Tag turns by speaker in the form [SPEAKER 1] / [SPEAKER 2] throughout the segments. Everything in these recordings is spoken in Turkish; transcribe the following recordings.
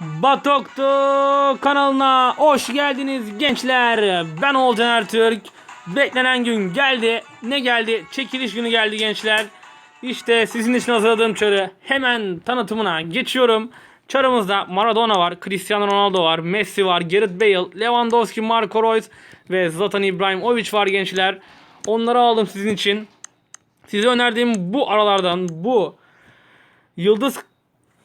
[SPEAKER 1] Batoktu kanalına hoş geldiniz gençler. Ben Olcan Ertürk. Beklenen gün geldi. Ne geldi? Çekiliş günü geldi gençler. İşte sizin için hazırladığım çarı hemen tanıtımına geçiyorum. Çarımızda Maradona var, Cristiano Ronaldo var, Messi var, Gareth Bale, Lewandowski, Marco Reus ve Zlatan İbrahimovic var gençler. Onları aldım sizin için. Size önerdiğim bu aralardan bu Yıldız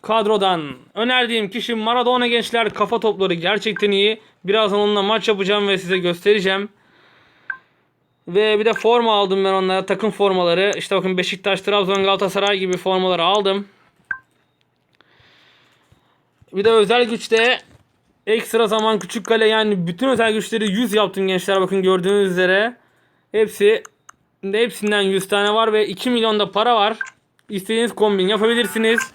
[SPEAKER 1] kadrodan önerdiğim kişi Maradona gençler kafa topları gerçekten iyi. Birazdan onunla maç yapacağım ve size göstereceğim. Ve bir de forma aldım ben onlara takım formaları. İşte bakın Beşiktaş, Trabzon, Galatasaray gibi formaları aldım. Bir de özel güçte ekstra zaman küçük kale yani bütün özel güçleri 100 yaptım gençler bakın gördüğünüz üzere. Hepsi hepsinden 100 tane var ve 2 milyon da para var. İstediğiniz kombin yapabilirsiniz.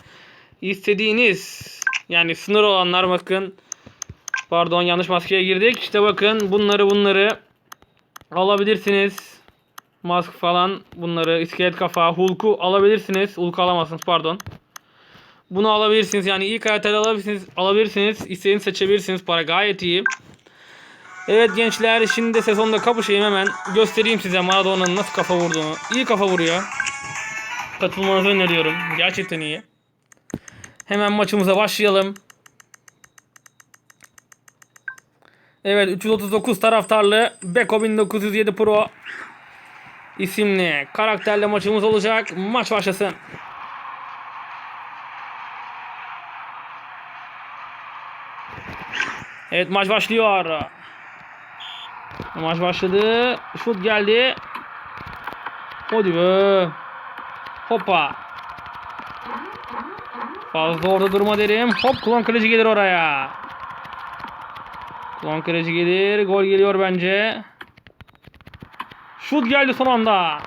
[SPEAKER 1] İstediğiniz yani sınır olanlar bakın. Pardon yanlış maskeye girdik. İşte bakın bunları bunları alabilirsiniz. Mask falan bunları iskelet kafa Hulk'u alabilirsiniz. Hulk'u alamazsınız pardon. Bunu alabilirsiniz. Yani ilk karakteri alabilirsiniz. Alabilirsiniz. İstediğinizi seçebilirsiniz. Para gayet iyi. Evet gençler şimdi de sezonda kapışayım hemen. Göstereyim size Maradona'nın nasıl kafa vurduğunu. İyi kafa vuruyor. Katılmanızı öneriyorum. Gerçekten iyi. Hemen maçımıza başlayalım. Evet 339 taraftarlı Beko 1907 Pro isimli karakterle maçımız olacak. Maç başlasın. Evet maç başlıyor. Maç başladı. Şut geldi. Hadi be. Hoppa. Fazla orada durma derim. Hop klon kaleci gelir oraya. Klon kaleci gelir. Gol geliyor bence. Şut geldi son anda.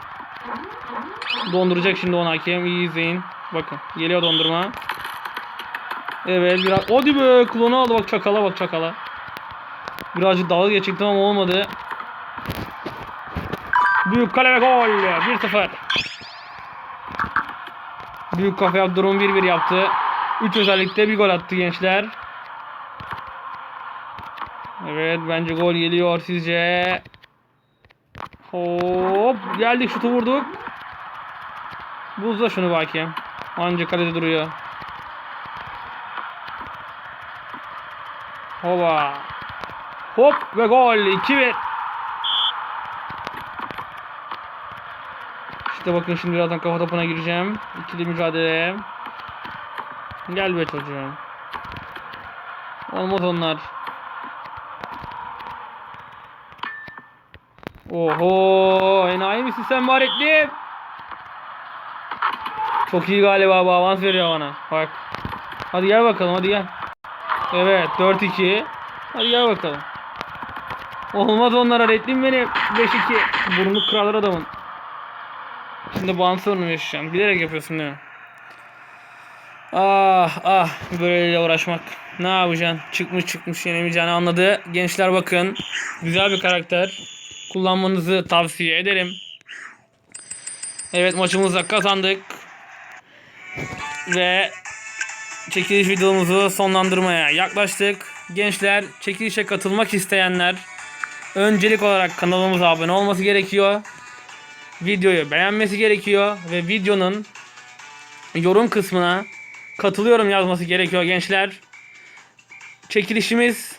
[SPEAKER 1] Donduracak şimdi onu hakem. İyi izleyin. Bakın geliyor dondurma. Evet biraz. Hadi be klonu aldı bak çakala bak çakala. Birazcık dalga geçecektim ama olmadı. Büyük kale ve gol. 1-0. Büyük kafa yaptı. Durum 1-1 yaptı. 3 özellikle bir gol attı gençler. Evet bence gol geliyor sizce. Hop geldik şutu vurduk. Buzla şunu bakayım. Anca kalede duruyor. Hoba. Hop ve gol 2-1. İşte bakın şimdi birazdan kafa topuna gireceğim. İkili mücadele. Gel be çocuğum. Olmaz onlar. Oho, enayi misin sen baretli? Çok iyi galiba bu avans veriyor bana. Bak. Hadi gel bakalım hadi gel. Evet 4-2. Hadi gel bakalım. Olmaz onlara retlim beni. 5-2. Burnu kırarlar adamın. Şimdi bağım sorunu yaşayacağım. Bilerek yapıyorsun değil mi? Ah ah böyle uğraşmak. Ne yapacaksın? Çıkmış çıkmış yenemeyeceğini anladı. Gençler bakın. Güzel bir karakter. Kullanmanızı tavsiye ederim. Evet maçımızda kazandık. Ve çekiliş videomuzu sonlandırmaya yaklaştık. Gençler çekilişe katılmak isteyenler öncelik olarak kanalımıza abone olması gerekiyor. Videoyu beğenmesi gerekiyor ve videonun yorum kısmına katılıyorum yazması gerekiyor gençler. Çekilişimiz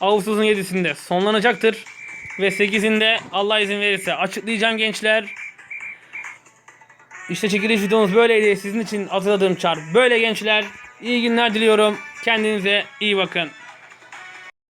[SPEAKER 1] Ağustos'un 7'sinde sonlanacaktır. Ve 8'inde Allah izin verirse açıklayacağım gençler. İşte çekiliş videomuz böyleydi. Sizin için hazırladığım çar böyle gençler. İyi günler diliyorum. Kendinize iyi bakın.